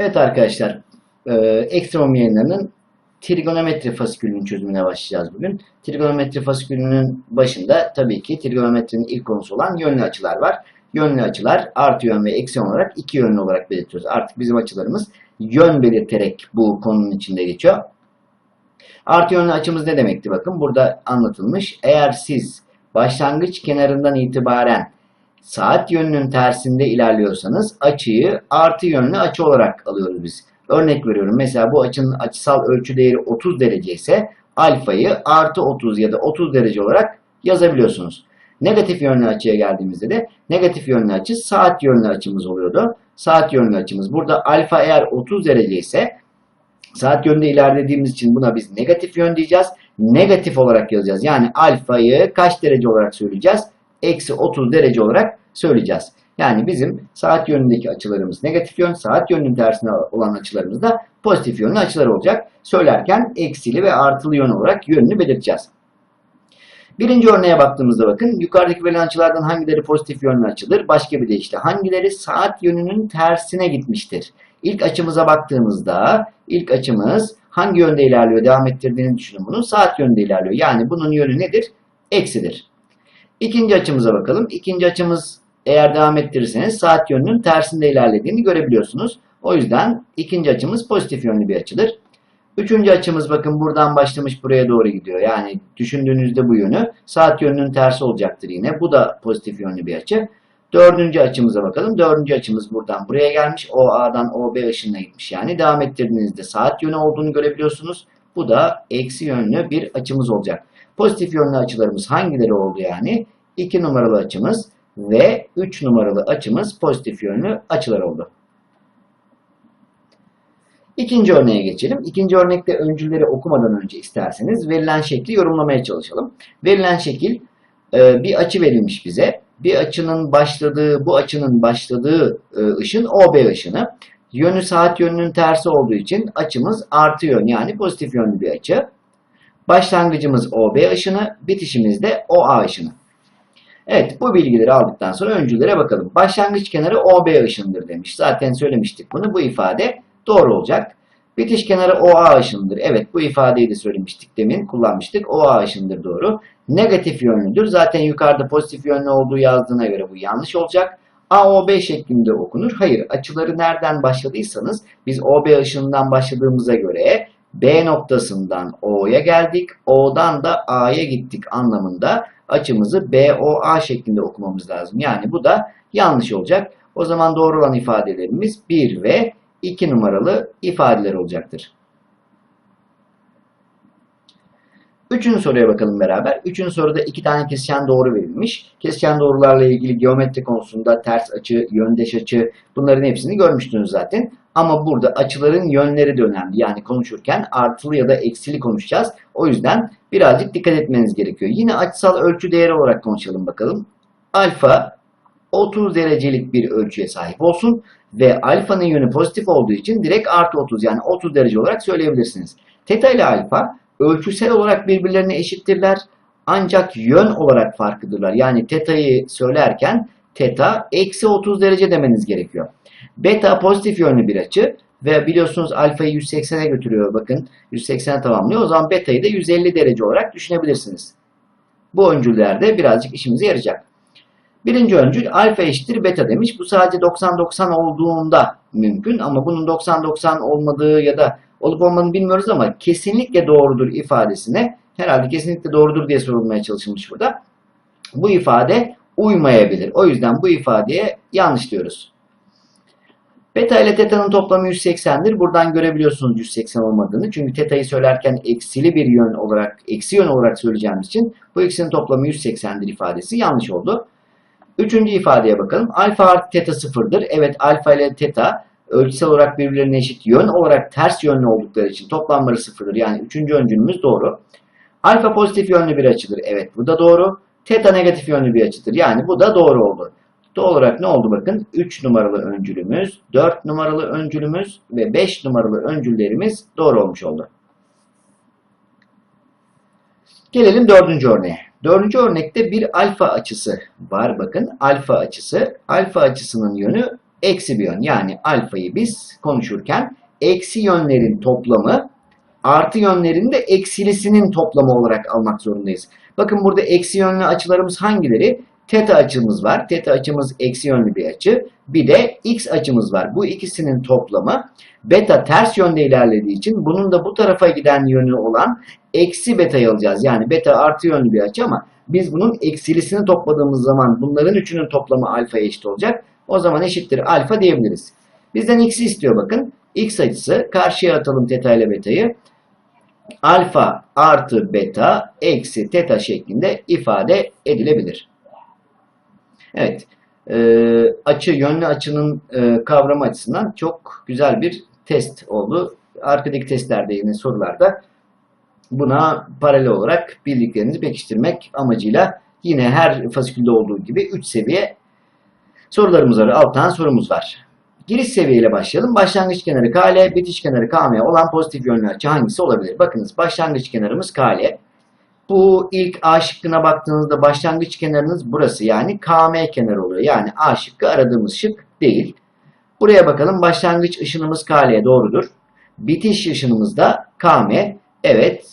Evet arkadaşlar, e, ekstremum yayınlarının trigonometri fasikülünün çözümüne başlayacağız bugün. Trigonometri fasikülünün başında tabii ki trigonometrinin ilk konusu olan yönlü açılar var. Yönlü açılar artı yön ve eksi yön olarak iki yönlü olarak belirtiyoruz. Artık bizim açılarımız yön belirterek bu konunun içinde geçiyor. Artı yönlü açımız ne demekti bakın burada anlatılmış. Eğer siz başlangıç kenarından itibaren saat yönünün tersinde ilerliyorsanız açıyı artı yönlü açı olarak alıyoruz biz. Örnek veriyorum mesela bu açının açısal ölçü değeri 30 derece ise alfayı artı 30 ya da 30 derece olarak yazabiliyorsunuz. Negatif yönlü açıya geldiğimizde de negatif yönlü açı saat yönlü açımız oluyordu. Saat yönlü açımız. Burada alfa eğer 30 derece ise saat yönünde ilerlediğimiz için buna biz negatif yön diyeceğiz. Negatif olarak yazacağız. Yani alfayı kaç derece olarak söyleyeceğiz? Eksi 30 derece olarak söyleyeceğiz. Yani bizim saat yönündeki açılarımız negatif yön, saat yönünün tersine olan açılarımız da pozitif yönlü açılar olacak. Söylerken eksili ve artılı yön olarak yönünü belirteceğiz. Birinci örneğe baktığımızda bakın yukarıdaki verilen açılardan hangileri pozitif yönlü açıdır? Başka bir de işte hangileri saat yönünün tersine gitmiştir? İlk açımıza baktığımızda ilk açımız hangi yönde ilerliyor devam ettirdiğini düşünün bunu. Saat yönünde ilerliyor. Yani bunun yönü nedir? Eksidir. İkinci açımıza bakalım. İkinci açımız eğer devam ettirirseniz saat yönünün tersinde ilerlediğini görebiliyorsunuz. O yüzden ikinci açımız pozitif yönlü bir açıdır. Üçüncü açımız bakın buradan başlamış buraya doğru gidiyor. Yani düşündüğünüzde bu yönü saat yönünün tersi olacaktır yine. Bu da pozitif yönlü bir açı. Dördüncü açımıza bakalım. Dördüncü açımız buradan buraya gelmiş. OA'dan OB ışınına gitmiş. Yani devam ettirdiğinizde saat yönü olduğunu görebiliyorsunuz. Bu da eksi yönlü bir açımız olacak. Pozitif yönlü açılarımız hangileri oldu yani? 2 numaralı açımız ve 3 numaralı açımız pozitif yönlü açılar oldu. İkinci örneğe geçelim. İkinci örnekte öncülleri okumadan önce isterseniz verilen şekli yorumlamaya çalışalım. Verilen şekil e, bir açı verilmiş bize. Bir açının başladığı, bu açının başladığı e, ışın OB ışını. Yönü saat yönünün tersi olduğu için açımız artı yön yani pozitif yönlü bir açı. Başlangıcımız OB ışını, bitişimiz de OA ışını. Evet bu bilgileri aldıktan sonra öncülere bakalım. Başlangıç kenarı OB ışındır demiş. Zaten söylemiştik bunu. Bu ifade doğru olacak. Bitiş kenarı OA ışındır. Evet bu ifadeyi de söylemiştik demin kullanmıştık. OA ışındır doğru. Negatif yönlüdür. Zaten yukarıda pozitif yönlü olduğu yazdığına göre bu yanlış olacak. AOB şeklinde okunur. Hayır açıları nereden başladıysanız biz OB ışığından başladığımıza göre B noktasından O'ya geldik. O'dan da A'ya gittik anlamında açımızı BOA şeklinde okumamız lazım. Yani bu da yanlış olacak. O zaman doğru olan ifadelerimiz 1 ve 2 numaralı ifadeler olacaktır. Üçüncü soruya bakalım beraber. Üçüncü soruda iki tane kesişen doğru verilmiş. Kesişen doğrularla ilgili geometri konusunda ters açı, yöndeş açı bunların hepsini görmüştünüz zaten. Ama burada açıların yönleri de önemli. Yani konuşurken artılı ya da eksili konuşacağız. O yüzden birazcık dikkat etmeniz gerekiyor. Yine açısal ölçü değeri olarak konuşalım bakalım. Alfa 30 derecelik bir ölçüye sahip olsun ve alfanın yönü pozitif olduğu için direkt artı 30 yani 30 derece olarak söyleyebilirsiniz. Teta ile alfa ölçüsel olarak birbirlerine eşittirler ancak yön olarak farklıdırlar. Yani teta'yı söylerken teta eksi 30 derece demeniz gerekiyor. Beta pozitif yönlü bir açı ve biliyorsunuz alfayı 180'e götürüyor bakın 180'e tamamlıyor. O zaman beta'yı da 150 derece olarak düşünebilirsiniz. Bu öncüllerde birazcık işimize yarayacak. Birinci öncül alfa eşittir beta demiş. Bu sadece 90-90 olduğunda mümkün ama bunun 90-90 olmadığı ya da olup olmadığını bilmiyoruz ama kesinlikle doğrudur ifadesine herhalde kesinlikle doğrudur diye sorulmaya çalışılmış burada. Bu ifade uymayabilir. O yüzden bu ifadeye yanlış diyoruz. Beta ile teta'nın toplamı 180'dir. Buradan görebiliyorsunuz 180 olmadığını. Çünkü teta'yı söylerken eksili bir yön olarak, eksi yön olarak söyleyeceğimiz için bu ikisinin toplamı 180'dir ifadesi yanlış oldu. Üçüncü ifadeye bakalım. Alfa artı teta sıfırdır. Evet alfa ile teta ölçüsel olarak birbirlerine eşit yön olarak ters yönlü oldukları için toplamları sıfırdır. Yani üçüncü öncülümüz doğru. Alfa pozitif yönlü bir açıdır. Evet bu da doğru. Teta negatif yönlü bir açıdır. Yani bu da doğru oldu. Doğal olarak ne oldu bakın? 3 numaralı öncülümüz, 4 numaralı öncülümüz ve 5 numaralı öncüllerimiz doğru olmuş oldu. Gelelim dördüncü örneğe. Dördüncü örnekte bir alfa açısı var bakın. Alfa açısı. Alfa açısının yönü eksi bir yön. Yani alfayı biz konuşurken eksi yönlerin toplamı artı yönlerin de eksilisinin toplamı olarak almak zorundayız. Bakın burada eksi yönlü açılarımız hangileri? Teta açımız var. Teta açımız eksi yönlü bir açı. Bir de x açımız var. Bu ikisinin toplamı beta ters yönde ilerlediği için bunun da bu tarafa giden yönü olan eksi beta'yı alacağız. Yani beta artı yönlü bir açı ama biz bunun eksilisini topladığımız zaman bunların üçünün toplamı alfaya eşit olacak. O zaman eşittir alfa diyebiliriz. Bizden x'i istiyor bakın. x açısı karşıya atalım teta ile beta'yı. Alfa artı beta eksi teta şeklinde ifade edilebilir. Evet. E, açı, yönlü açının e, kavramı açısından çok güzel bir test oldu. Arkadaki testlerde yine sorularda buna paralel olarak bildiklerinizi pekiştirmek amacıyla yine her fasikülde olduğu gibi 3 seviye sorularımız var. 6 tane sorumuz var. Giriş seviyeyle başlayalım. Başlangıç kenarı KL, bitiş kenarı KM olan pozitif yönlü açı hangisi olabilir? Bakınız başlangıç kenarımız KL. Bu ilk A şıkkına baktığınızda başlangıç kenarınız burası yani KM kenarı oluyor. Yani A şıkkı aradığımız şık değil. Buraya bakalım başlangıç ışınımız KL doğrudur. Bitiş ışınımız da KM. Evet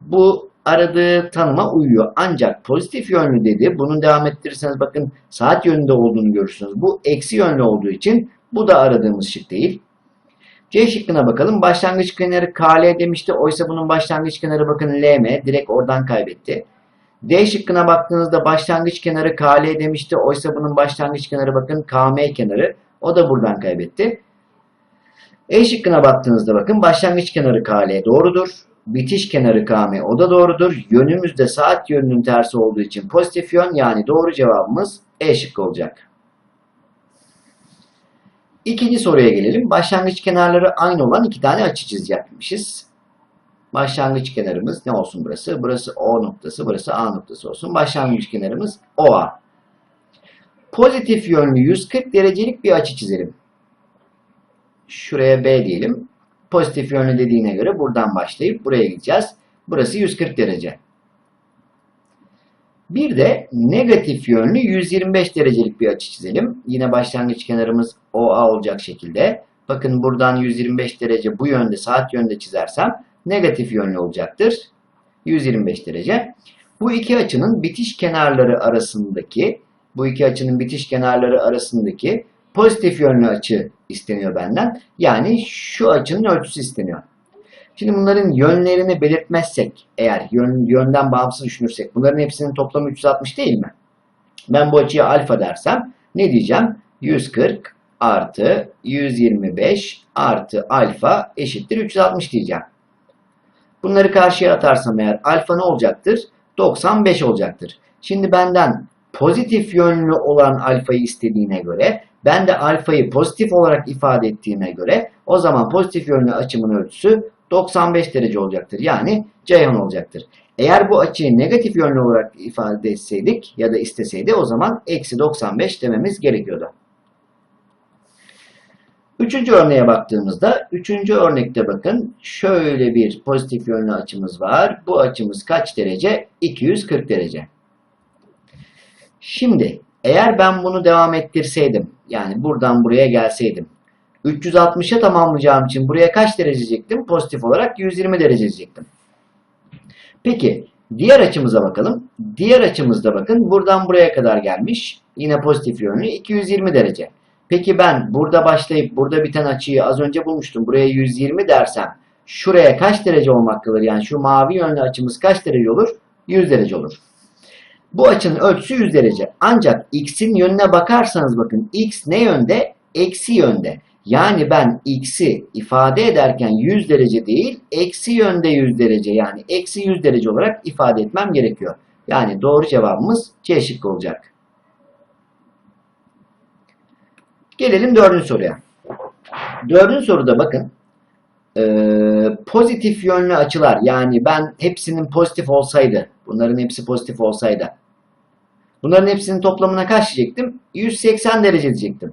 bu aradığı tanıma uyuyor. Ancak pozitif yönlü dedi. Bunu devam ettirirseniz bakın saat yönünde olduğunu görürsünüz. Bu eksi yönlü olduğu için bu da aradığımız şık değil. C şıkkına bakalım. Başlangıç kenarı KL demişti. Oysa bunun başlangıç kenarı bakın LM. Direkt oradan kaybetti. D şıkkına baktığınızda başlangıç kenarı KL demişti. Oysa bunun başlangıç kenarı bakın KM kenarı. O da buradan kaybetti. E şıkkına baktığınızda bakın başlangıç kenarı KL doğrudur. Bitiş kenarı KM o da doğrudur. Yönümüz de saat yönünün tersi olduğu için pozitif yön yani doğru cevabımız E şıkkı olacak. İkinci soruya gelelim. Başlangıç kenarları aynı olan iki tane açı çizecekmişiz. Başlangıç kenarımız ne olsun burası? Burası O noktası, burası A noktası olsun. Başlangıç kenarımız OA. Pozitif yönlü 140 derecelik bir açı çizelim. Şuraya B diyelim. Pozitif yönlü dediğine göre buradan başlayıp buraya gideceğiz. Burası 140 derece. Bir de negatif yönlü 125 derecelik bir açı çizelim. Yine başlangıç kenarımız OA olacak şekilde. Bakın buradan 125 derece bu yönde saat yönde çizersem negatif yönlü olacaktır. 125 derece. Bu iki açının bitiş kenarları arasındaki bu iki açının bitiş kenarları arasındaki pozitif yönlü açı isteniyor benden. Yani şu açının ölçüsü isteniyor. Şimdi bunların yönlerini belirtmezsek, eğer yön, yönden bağımsız düşünürsek, bunların hepsinin toplamı 360 değil mi? Ben bu açıya alfa dersem ne diyeceğim? 140 artı 125 artı alfa eşittir 360 diyeceğim. Bunları karşıya atarsam eğer alfa ne olacaktır? 95 olacaktır. Şimdi benden pozitif yönlü olan alfayı istediğine göre ben de alfayı pozitif olarak ifade ettiğime göre o zaman pozitif yönlü açımın ölçüsü 95 derece olacaktır. Yani Ceyhan olacaktır. Eğer bu açıyı negatif yönlü olarak ifade etseydik ya da isteseydi o zaman eksi 95 dememiz gerekiyordu. Üçüncü örneğe baktığımızda, üçüncü örnekte bakın şöyle bir pozitif yönlü açımız var. Bu açımız kaç derece? 240 derece. Şimdi eğer ben bunu devam ettirseydim, yani buradan buraya gelseydim, 360'a tamamlayacağım için buraya kaç derece diyecektim? Pozitif olarak 120 derece diyecektim. Peki diğer açımıza bakalım. Diğer açımızda bakın buradan buraya kadar gelmiş. Yine pozitif yönlü 220 derece. Peki ben burada başlayıp burada biten açıyı az önce bulmuştum. Buraya 120 dersem şuraya kaç derece olmak kalır? Yani şu mavi yönlü açımız kaç derece olur? 100 derece olur. Bu açının ölçüsü 100 derece. Ancak x'in yönüne bakarsanız bakın x ne yönde? Eksi yönde. Yani ben x'i ifade ederken 100 derece değil, eksi yönde 100 derece yani eksi 100 derece olarak ifade etmem gerekiyor. Yani doğru cevabımız C şıkkı olacak. Gelelim dördüncü soruya. Dördüncü soruda bakın. Ee, pozitif yönlü açılar yani ben hepsinin pozitif olsaydı, bunların hepsi pozitif olsaydı, bunların hepsinin toplamına kaç diyecektim? 180 derece diyecektim.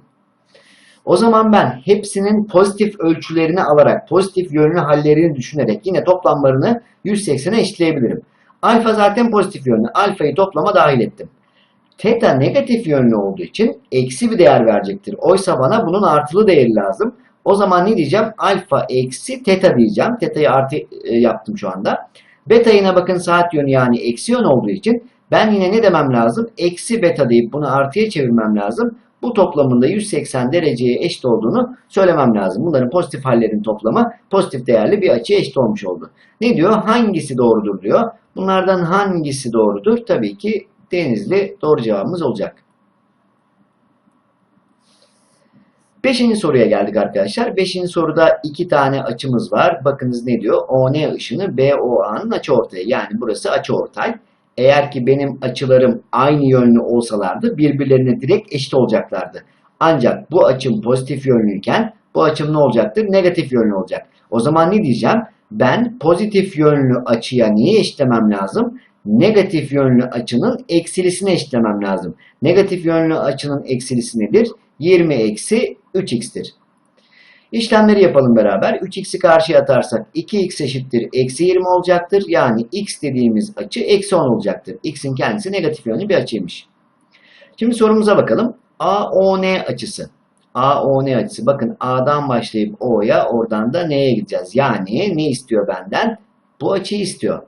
O zaman ben hepsinin pozitif ölçülerini alarak, pozitif yönlü hallerini düşünerek yine toplamlarını 180'e eşitleyebilirim. Alfa zaten pozitif yönlü. Alfayı toplama dahil ettim. Teta negatif yönlü olduğu için eksi bir değer verecektir. Oysa bana bunun artılı değeri lazım. O zaman ne diyeceğim? Alfa eksi teta diyeceğim. Teta'yı artı e, yaptım şu anda. Beta bakın saat yönü yani eksi yön olduğu için ben yine ne demem lazım? Eksi beta deyip bunu artıya çevirmem lazım. Bu toplamında 180 dereceye eşit olduğunu söylemem lazım. Bunların pozitif hallerin toplamı pozitif değerli bir açıya eşit olmuş oldu. Ne diyor? Hangisi doğrudur diyor. Bunlardan hangisi doğrudur? Tabii ki Denizli doğru cevabımız olacak. Beşinci soruya geldik arkadaşlar. Beşinci soruda iki tane açımız var. Bakınız ne diyor? ON ışını BOA'nın açıortayı. Yani burası açıortay. Eğer ki benim açılarım aynı yönlü olsalardı birbirlerine direkt eşit olacaklardı. Ancak bu açım pozitif yönlüyken bu açım ne olacaktır? Negatif yönlü olacak. O zaman ne diyeceğim? Ben pozitif yönlü açıya niye eşitlemem lazım? Negatif yönlü açının eksilisine eşitlemem lazım. Negatif yönlü açının eksilisi nedir? 20 eksi 3x'tir. İşlemleri yapalım beraber. 3x'i karşıya atarsak 2x eşittir eksi 20 olacaktır. Yani x dediğimiz açı eksi 10 olacaktır. x'in kendisi negatif yönlü bir açıymış. Şimdi sorumuza bakalım. AON açısı. AON açısı. Bakın A'dan başlayıp O'ya oradan da N'ye gideceğiz. Yani ne istiyor benden? Bu açıyı istiyor.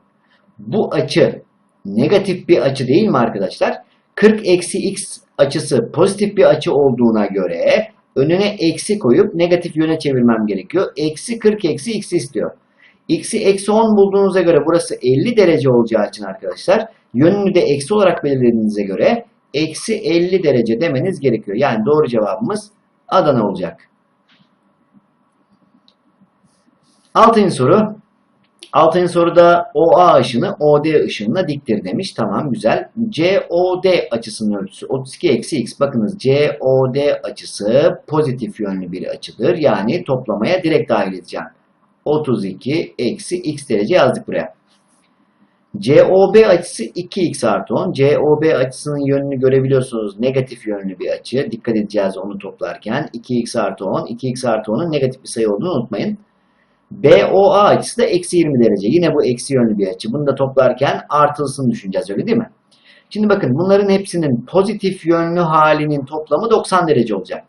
Bu açı negatif bir açı değil mi arkadaşlar? 40 eksi x açısı pozitif bir açı olduğuna göre önüne eksi koyup negatif yöne çevirmem gerekiyor. Eksi 40 eksi x istiyor. X'i eksi 10 bulduğunuza göre burası 50 derece olacağı için arkadaşlar yönünü de eksi olarak belirlediğinize göre eksi 50 derece demeniz gerekiyor. Yani doğru cevabımız Adana olacak. Altıncı soru. Altıncı soruda OA ışını OD ışınına diktir demiş. Tamam güzel. COD açısının ölçüsü 32 eksi x. Bakınız COD açısı pozitif yönlü bir açıdır. Yani toplamaya direkt dahil edeceğim. 32 eksi x derece yazdık buraya. COB açısı 2x artı 10. COB açısının yönünü görebiliyorsunuz. Negatif yönlü bir açı. Dikkat edeceğiz onu toplarken. 2x artı 10. 2x artı 10'un negatif bir sayı olduğunu unutmayın. BOA açısı da eksi 20 derece. Yine bu eksi yönlü bir açı. Bunu da toplarken artılısını düşüneceğiz öyle değil mi? Şimdi bakın bunların hepsinin pozitif yönlü halinin toplamı 90 derece olacak.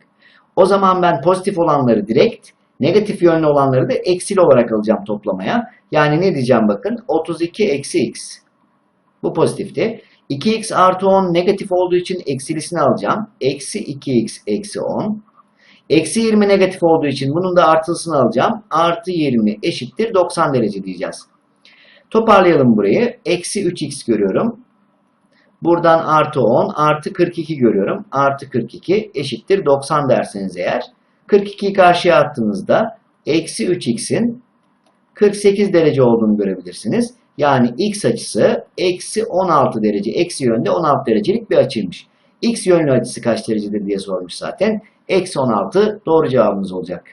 O zaman ben pozitif olanları direkt, negatif yönlü olanları da eksil olarak alacağım toplamaya. Yani ne diyeceğim bakın 32 eksi x. Bu pozitifti. 2x artı 10 negatif olduğu için eksilisini alacağım. Eksi 2x eksi 10. Eksi 20 negatif olduğu için bunun da artılısını alacağım. Artı 20 eşittir 90 derece diyeceğiz. Toparlayalım burayı. Eksi 3x görüyorum. Buradan artı 10 artı 42 görüyorum. Artı 42 eşittir 90 derseniz eğer. 42'yi karşıya attığınızda eksi 3x'in 48 derece olduğunu görebilirsiniz. Yani x açısı eksi 16 derece. Eksi yönde 16 derecelik bir açıymış. X yönlü açısı kaç derecedir diye sormuş zaten. Eksi 16 doğru cevabımız olacak.